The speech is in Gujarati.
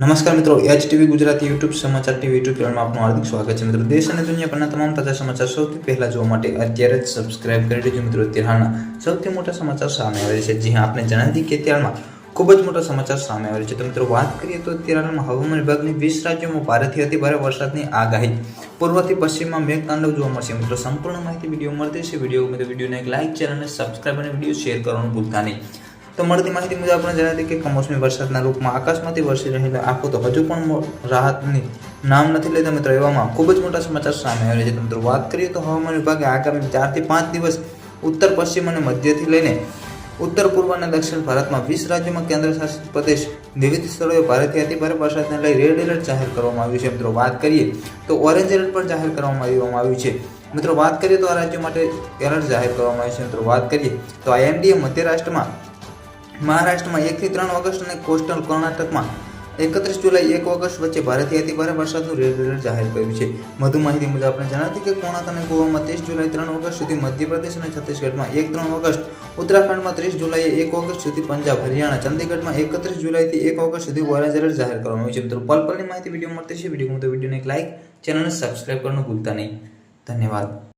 નમસ્કાર મિત્રો, એચ ટીવી ગુજરાતી યુટ્યુબ સમાચાર ટીવી યુટ્યુબ ચેનલમાં આપનું હાર્દિક સ્વાગત છે મિત્રો. દેશ અને દુનિયાભરના તમામ તાજા સમાચાર સૌથી પહેલા જોવા માટે અત્યારે જ સબસ્ક્રાઇબ કરી દેજો મિત્રો. અત્યારે સૌથી મોટા સમાચાર સામે આવે છે. જે આપણે જણાવી દઈએ કે અત્યારમાં ખૂબ જ મોટા સમાચાર સામે આવે છે. તો મિત્રો, વાત કરીએ તો અત્યારે હવામાન વિભાગની વીસ રાજ્યોમાં ભારેથી અતિ ભારે વરસાદની આગાહી. પૂર્વથી પશ્ચિમમાં મેઘતાંડવ જોવા મળશે. મિત્રો, સંપૂર્ણ માહિતી વીડિયો મળતી છે વીડિયો મિત્રો વિડીયોને એક લાઇક ચેનલને સબસ્ક્રાઇબ અને વીડિયો શેર કરવાનું ભૂલતા નહીં. તો મળતી માહિતી મુજબ આપણે જણાવી કે કમોસમી વરસાદના રૂપમાં આકાશમાંથી વરસી રહેલા આંખો તો હજુ પણ રાહતની નામ નથી લેતા મિત્રો. એવામાં ખૂબ જ મોટા સમાચાર સામે આવે છે. મિત્રો વાત કરીએ તો હવામાન વિભાગે આગામી ચારથી પાંચ દિવસ ઉત્તર, પશ્ચિમ અને મધ્યથી લઈને ઉત્તર, પૂર્વ અને દક્ષિણ ભારતમાં વીસ રાજ્યોમાં કેન્દ્ર શાસિત પ્રદેશ વિવિધ સ્થળોએ ભારેથી અતિભારે વરસાદને લઈ રેડ એલર્ટ જાહેર કરવામાં આવ્યું છે. મિત્રો વાત કરીએ તો ઓરેન્જ એલર્ટ પણ જાહેર કરવામાં આવવામાં આવ્યું છે. મિત્રો વાત કરીએ તો આ રાજ્યો માટે એલર્ટ જાહેર કરવામાં આવ્યું છે. મિત્રો વાત કરીએ તો આઈએમડીએ મધ્ય રાષ્ટ્રમાં મહારાષ્ટ્રમાં એકથી ત્રણ ઓગસ્ટ અને કોસ્ટલ કર્ણાટકમાં એકત્રીસ જુલાઈ એક ઓગસ્ટ વચ્ચે ભારેથી અતિભારે વરસાદનું રેડ એલર્ટ જાહેર કર્યું છે. વધુ માહિતી મુજબ આપણે જણાવી કે કોણાક અને ગોવામાં ત્રીસ જુલાઈ ત્રણ ઓગસ્ટ સુધી મધ્યપ્રદેશ અને છત્તીસગઢમાં એક ત્રણ ઓગસ્ટ, ઉત્તરાખંડમાં ત્રીસ જુલાઈએ એક ઓગસ્ટ સુધી પંજાબ, હરિયાણા, ચંદીગઢમાં એકત્રીસ જુલાઈથી એક ઓગસ્ટ સુધી ઓરેન્જ એલર્ટ જાહેર કરવામાં આવ્યું છે. મિત્રો પલ પલની માહિતી વીડિયો મળતી છે. વીડિયો તો વિડીયોને એક લાઇક ચેનલને સબસ્ક્રાઈબ કરવાનું ભૂલતા નહીં. ધન્યવાદ.